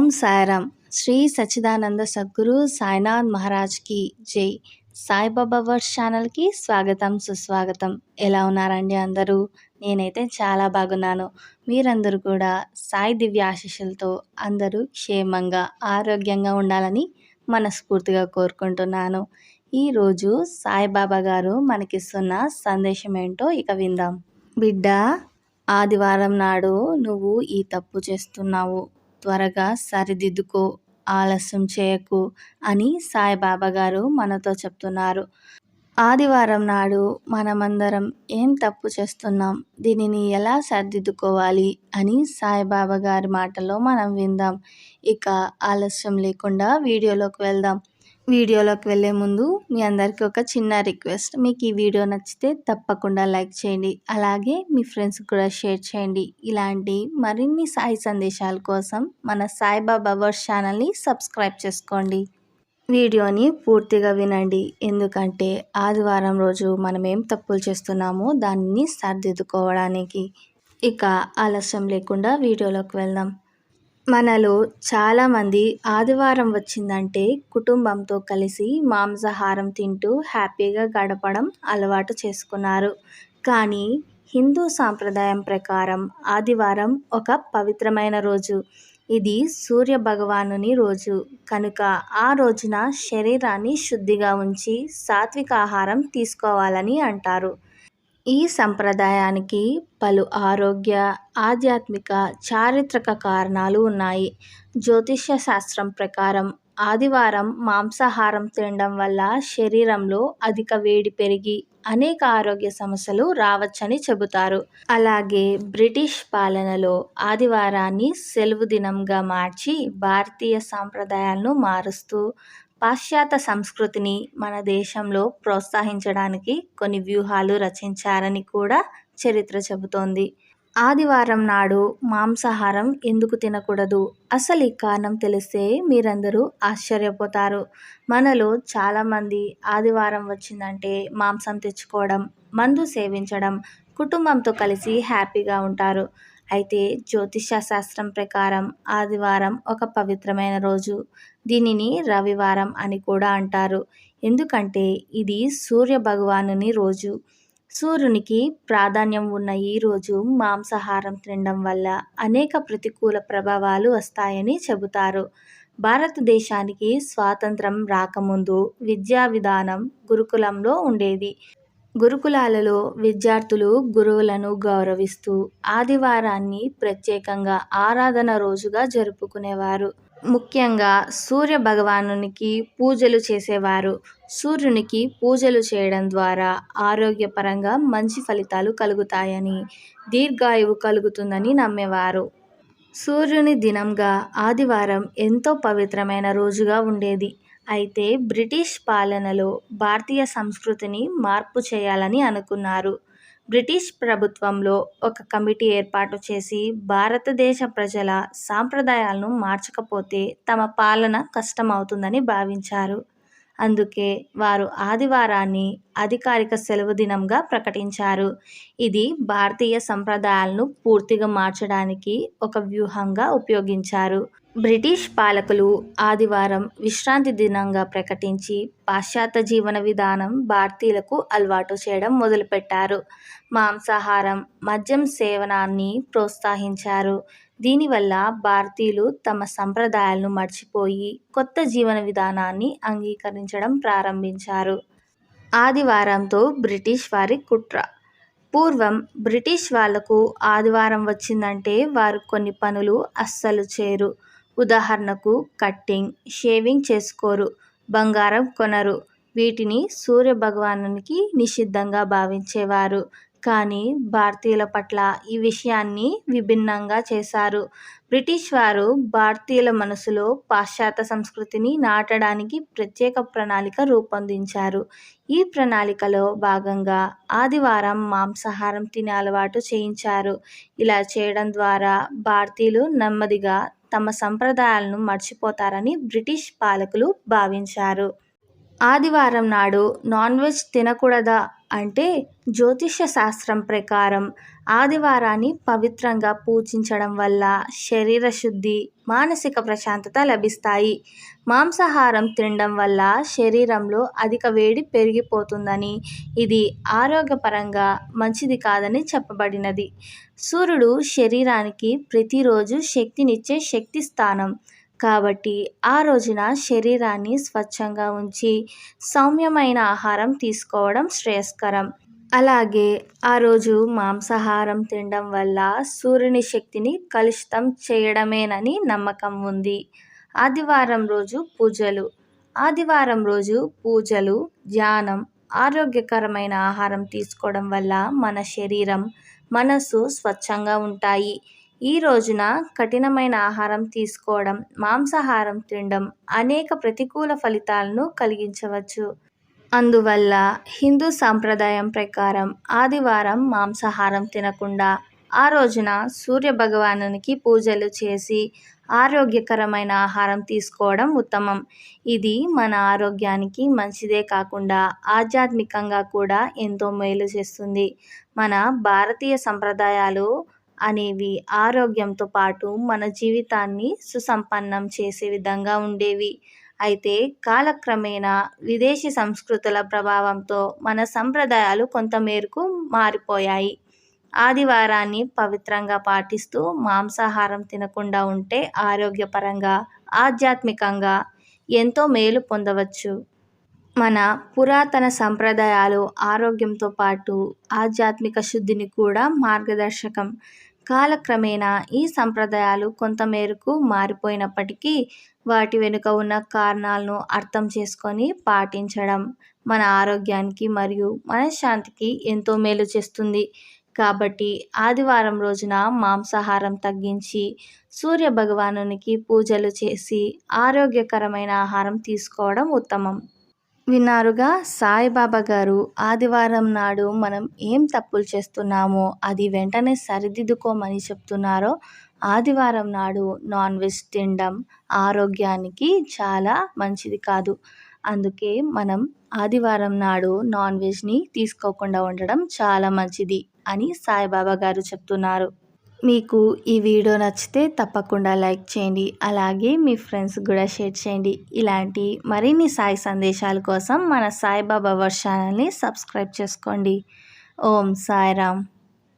ఓం సాయిరామ్. శ్రీ సచ్చిదానంద సద్గురు సాయినాథ్ మహారాజ్కి జై. సాయిబాబా వర్స్ ఛానల్కి స్వాగతం సుస్వాగతం. ఎలా ఉన్నారండి అందరూ? నేనైతే చాలా బాగున్నాను. మీరందరూ కూడా సాయి దివ్య ఆశీస్సులతో అందరూ క్షేమంగా ఆరోగ్యంగా ఉండాలని మనస్ఫూర్తిగా కోరుకుంటున్నాను. ఈరోజు సాయిబాబా గారు మనకిస్తున్న సందేశం ఏంటో ఇక విందాం. బిడ్డ ఆదివారం నాడు నువ్వు ఈ తప్పు చేస్తున్నావు. త్వరగా సరిదిద్దుకో ఆలస్యం చేయకు అని సాయిబాబా గారు మనతో చెప్తున్నారు. ఆదివారం నాడు మనమందరం ఏం తప్పు చేస్తున్నాం? దీనిని ఎలా సరిదిద్దుకోవాలి? అని సాయిబాబా గారి మాటలో మనం విందాం. ఇక ఆలస్యం లేకుండా వీడియోలోకి వెళ్దాం. వీడియోలోకి వెళ్ళే ముందు మీ అందరికీ ఒక చిన్న రిక్వెస్ట్. మీకు ఈ వీడియో నచ్చితే తప్పకుండా లైక్ చేయండి. అలాగే మీ ఫ్రెండ్స్కి కూడా షేర్ చేయండి. ఇలాంటి మరిన్ని సాయి సందేశాల కోసం మన సాయిబాబా వర్స్ ఛానల్ని సబ్స్క్రైబ్ చేసుకోండి. వీడియోని పూర్తిగా వినండి. ఎందుకంటే ఆదివారం రోజు మనం ఏం తప్పులు చేస్తున్నామో దాన్ని సరిదిద్దుకోవడానికి. ఇక ఆలస్యం లేకుండా వీడియోలోకి వెళ్దాం. మనలో చాలామంది ఆదివారం వచ్చిందంటే కుటుంబంతో కలిసి మాంసాహారం తింటూ హ్యాపీగా గడపడం అలవాటు చేసుకున్నారు. కానీ హిందూ సాంప్రదాయం ప్రకారం ఆదివారం ఒక పవిత్రమైన రోజు. ఇది సూర్య భగవానుని రోజు. కనుక ఆ రోజున శరీరాన్ని శుద్ధిగా ఉంచి సాత్విక ఆహారం తీసుకోవాలని అంటారు. ఈ సంప్రదాయానికి పలు ఆరోగ్య ఆధ్యాత్మిక చారిత్రక కారణాలు ఉన్నాయి. జ్యోతిష్య శాస్త్రం ప్రకారం ఆదివారం మాంసాహారం తినడం వల్ల శరీరంలో అధిక వేడి పెరిగి అనేక ఆరోగ్య సమస్యలు రావచ్చని చెబుతారు. అలాగే బ్రిటిష్ పాలనలో ఆదివారాన్ని సెలవు దినంగా మార్చి భారతీయ సాంప్రదాయాలను మారుస్తూ పాశ్చాత్య సంస్కృతిని మన దేశంలో ప్రోత్సహించడానికి కొన్ని వ్యూహాలు రచించారని కూడా చరిత్ర చెబుతోంది. ఆదివారం నాడు మాంసాహారం ఎందుకు తినకూడదు? అసలు ఈ కారణం తెలిస్తే మీరందరూ ఆశ్చర్యపోతారు. మనలో చాలామంది ఆదివారం వచ్చిందంటే మాంసం తెచ్చుకోవడం మందు సేవించడం కుటుంబంతో కలిసి హ్యాపీగా ఉంటారు. అయితే జ్యోతిష శాస్త్రం ప్రకారం ఆదివారం ఒక పవిత్రమైన రోజు. దీనిని రవివారం అని కూడా అంటారు. ఎందుకంటే ఇది సూర్య భగవానుని రోజు. సూర్యునికి ప్రాధాన్యం ఉన్న ఈ రోజు మాంసాహారం తినడం వల్ల అనేక ప్రతికూల ప్రభావాలు వస్తాయని చెబుతారు. భారతదేశానికి స్వాతంత్రం రాకముందు విద్యా విధానం గురుకులంలో ఉండేది. గురుకులాలలో విద్యార్థులు గురువులను గౌరవిస్తూ ఆదివారాన్ని ప్రత్యేకంగా ఆరాధన రోజుగా జరుపుకునేవారు. ముఖ్యంగా సూర్య భగవానునికి పూజలు చేసేవారు. సూర్యునికి పూజలు చేయడం ద్వారా ఆరోగ్యపరంగా మంచి ఫలితాలు కలుగుతాయని దీర్ఘాయువు కలుగుతుందని నమ్మేవారు. సూర్యుని దినంగా ఆదివారం ఎంతో పవిత్రమైన రోజుగా ఉండేది. అయితే బ్రిటిష్ పాలనలో భారతీయ సంస్కృతిని మార్పు చేయాలని అనుకున్నారు. బ్రిటిష్ ప్రభుత్వంలో ఒక కమిటీ ఏర్పాటు చేసి భారతదేశ ప్రజల సాంప్రదాయాలను మార్చకపోతే తమ పాలన కష్టమవుతుందని భావించారు. అందుకే వారు ఆదివారాన్ని అధికారిక సెలవు దినంగా ప్రకటించారు. ఇది భారతీయ సంప్రదాయాలను పూర్తిగా మార్చడానికి ఒక వ్యూహంగా ఉపయోగించారు. బ్రిటిష్ పాలకులు ఆదివారం విశ్రాంతి దినంగా ప్రకటించి పాశ్చాత్య జీవన విధానం భారతీయులకు అలవాటు చేయడం మొదలుపెట్టారు. మాంసాహారం మద్యం సేవనాన్ని ప్రోత్సహించారు. దీనివల్ల భారతీయులు తమ సంప్రదాయాలను మర్చిపోయి కొత్త జీవన విధానాన్ని అంగీకరించడం ప్రారంభించారు. ఆదివారంతో బ్రిటిష్ వారి కుట్ర. పూర్వం బ్రిటిష్ వాళ్ళకు ఆదివారం వచ్చిందంటే వారు కొన్ని పనులు అస్సలు చేయరు. ఉదాహరణకు కట్టింగ్ షేవింగ్ చేసుకోరు బంగారం కొనరు. వీటిని సూర్య భగవానునికి నిషిద్ధంగా భావించేవారు. కానీ భారతీయుల పట్ల ఈ విషయాన్ని విభిన్నంగా చేశారు. బ్రిటిష్ వారు భారతీయుల మనసులో పాశ్చాత్య సంస్కృతిని నాటడానికి ప్రత్యేక ప్రణాళిక రూపొందించారు. ఈ ప్రణాళికలో భాగంగా ఆదివారం మాంసాహారం తినే అలవాటు చేయించారు. ఇలా చేయడం ద్వారా భారతీయులు నెమ్మదిగా తమ సంప్రదాయాలను మర్చిపోతారని బ్రిటిష్ పాలకులు భావించారు. ఆదివారం నాడు నాన్ వెజ్ తినకూడదా అంటే జ్యోతిష్య శాస్త్రం ప్రకారం ఆదివారాన్ని పవిత్రంగా పూజించడం వల్ల శరీర శుద్ధి మానసిక ప్రశాంతత లభిస్తాయి. మాంసాహారం తినడం వల్ల శరీరంలో అధిక వేడి పెరిగిపోతుందని ఇది ఆరోగ్యపరంగా మంచిది కాదని చెప్పబడినది. సూర్యుడు శరీరానికి ప్రతిరోజు శక్తినిచ్చే శక్తి స్థానం కాబట్టి ఆ రోజున శరీరాన్ని స్వచ్ఛంగా ఉంచి సౌమ్యమైన ఆహారం తీసుకోవడం శ్రేయస్కరం. అలాగే ఆ రోజు మాంసాహారం తినడం వల్ల సూర్యుని శక్తిని కలుషితం చేయడమేనని నమ్మకం ఉంది. ఆదివారం రోజు పూజలు. ఆదివారం రోజు పూజలు ధ్యానం ఆరోగ్యకరమైన ఆహారం తీసుకోవడం వల్ల మన శరీరం మనసు స్వచ్ఛంగా ఉంటాయి. ఈ రోజున కఠినమైన ఆహారం తీసుకోవడం మాంసాహారం తినడం అనేక ప్రతికూల ఫలితాలను కలిగించవచ్చు. అందువల్ల హిందూ సాంప్రదాయం ప్రకారం ఆదివారం మాంసాహారం తినకుండా ఆ రోజున సూర్య భగవానునికి పూజలు చేసి ఆరోగ్యకరమైన ఆహారం తీసుకోవడం ఉత్తమం. ఇది మన ఆరోగ్యానికి మంచిదే కాకుండా ఆధ్యాత్మికంగా కూడా ఎంతో మేలు చేస్తుంది. మన భారతీయ సంప్రదాయాలు అనేవి ఆరోగ్యంతో పాటు మన జీవితాన్ని సుసంపన్నం చేసే విధంగా ఉండేవి. అయితే కాలక్రమేణా విదేశీ సంస్కృతుల ప్రభావంతో మన సంప్రదాయాలు కొంతమేరకు మారిపోయాయి. ఆదివారాన్ని పవిత్రంగా పాటిస్తూ మాంసాహారం తినకుండా ఉంటే ఆరోగ్యపరంగా ఆధ్యాత్మికంగా ఎంతో మేలు పొందవచ్చు. మన పురాతన సంప్రదాయాలు ఆరోగ్యంతో పాటు ఆధ్యాత్మిక శుద్ధిని కూడా మార్గదర్శకం. కాలక్రమేణా ఈ సంప్రదాయాలు కొంతమేరకు మారిపోయినప్పటికీ వాటి వెనుక ఉన్న కారణాలను అర్థం చేసుకొని పాటించడం మన ఆరోగ్యానికి మరియు మనశ్శాంతికి ఎంతో మేలు చేస్తుంది. కాబట్టి ఆదివారం రోజున మాంసాహారం తగ్గించి సూర్య భగవానునికి పూజలు చేసి ఆరోగ్యకరమైన ఆహారం తీసుకోవడం ఉత్తమం. విన్నారుగా సాయిబాబా గారు ఆదివారం నాడు మనం ఏం తప్పులు చేస్తున్నామో అది వెంటనే సరిదిద్దుకోమని చెప్తున్నారో ఆదివారం నాడు నాన్ వెజ్ తినడం ఆరోగ్యానికి చాలా మంచిది కాదు. అందుకే మనం ఆదివారం నాడు నాన్ వెజ్ని తీసుకోకుండా ఉండడం చాలా మంచిది అని సాయిబాబా గారు చెప్తున్నారు. మీకు ఈ వీడియో నచ్చితే తప్పకుండా లైక్ చేయండి. అలాగే మీ ఫ్రెండ్స్ కూడా షేర్ చేయండి. ఇలాంటి మరిన్ని సాయి సందేశాల కోసం మన సాయిబాబా వర్షాలని సబ్స్క్రైబ్ చేసుకోండి. ఓం సాయిరామ్.